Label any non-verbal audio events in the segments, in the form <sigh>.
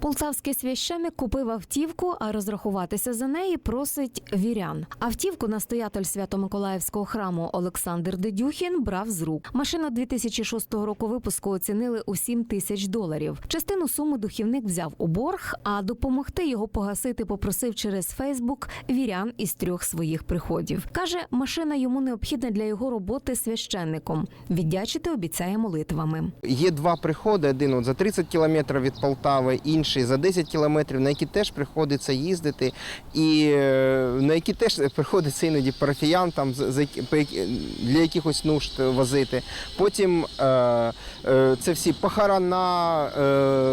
Полтавський священик купив автівку, а розрахуватися за неї просить вірян. Автівку настоятель Свято-Миколаївського храму Олександр Дедюхін брав з рук. Машину 2006 року випуску оцінили у 7 тисяч доларів. Частину суми духівник взяв у борг, а допомогти його погасити попросив через Фейсбук вірян із трьох своїх приходів. Каже, машина йому необхідна для його роботи священником. Віддячити обіцяє молитвами. Є два приходи: один от за 30 кілометрів від Полтави, інший за 10 кілометрів, на які теж приходиться їздити, і е, на які теж <laughs> приходиться іноді парафіян там для якихось нужд возити. Потім е, е, це всі похорона,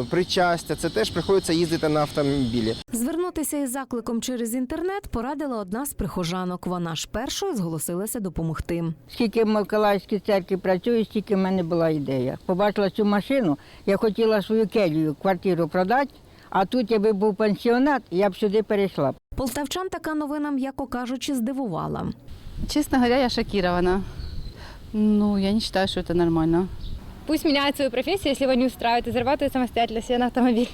причастя. Це теж приходиться їздити на автомобілі. Звернутися із закликом через інтернет порадила одна з прихожанок. Вона ж першою зголосилася допомогти. Скільки в Миколаївській церкві працюю, стільки в мене була ідея. Побачила цю машину, я хотіла свою келію, квартиру продати, а тут, якби був пансіонат, я б сюди перейшла. Полтавчан така новина, м'яко кажучи, здивувала. Честно говоря, я шокирована. Ну, я не считаю, что это нормально. Пусть меняют свою профессию, если его не устраивает, и зарабатывают самостоятельно себе на автомобиль.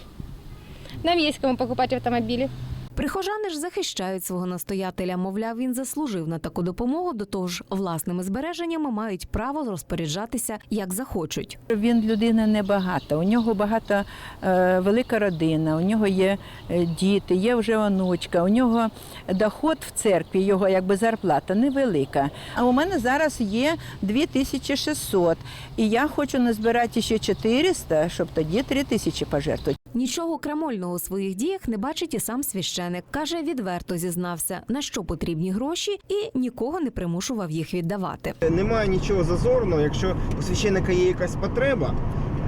Нам есть кому покупать автомобили. Прихожани ж захищають свого настоятеля. Мовляв, він заслужив на таку допомогу. До того ж, власними збереженнями мають право розпоряджатися як захочуть. Він людина небагата. У нього багата е, велика родина, у нього є е, діти, є вже онучка. У нього доход в церкві, його якби зарплата невелика. А у мене зараз є 2600. І я хочу назбирати ще 400, щоб тоді 3000 пожертвувати. Нічого крамольного у своїх діях не бачить і сам священик. Каже, відверто зізнався, на що потрібні гроші, і нікого не примушував їх віддавати. Немає нічого зазорного, якщо у священика є якась потреба.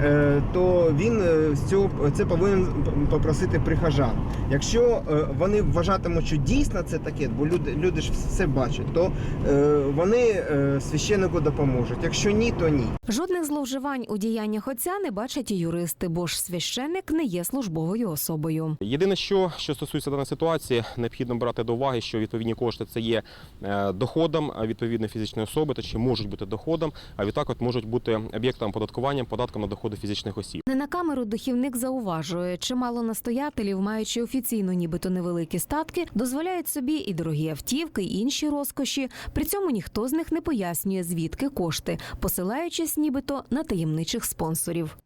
Е, То він е, з цього це повинен попросити прихожан. Якщо е, вони вважатимуть, що дійсно це таке, бо люди, люди ж все бачать, то вони священнику допоможуть. Якщо ні, то ні. Жодних зловживань у діяннях отця не бачать і юристи, бо ж священик не є службовою особою. Єдине, що, що стосується даної ситуації, необхідно брати до уваги, що відповідні кошти це є доходом відповідної фізичної особи, точніше можуть бути доходом, а відтак от можуть бути об'єктом оподаткування податком на доходи фізичних осіб. Не на камеру духівник зауважує, чимало настоятелів, маючи офіційно нібито невеликі статки, дозволяють собі і дорогі автівки, і інші розкоші. При цьому ніхто з них не пояснює, звідки кошти, посилаючись нібито на таємничих спонсорів.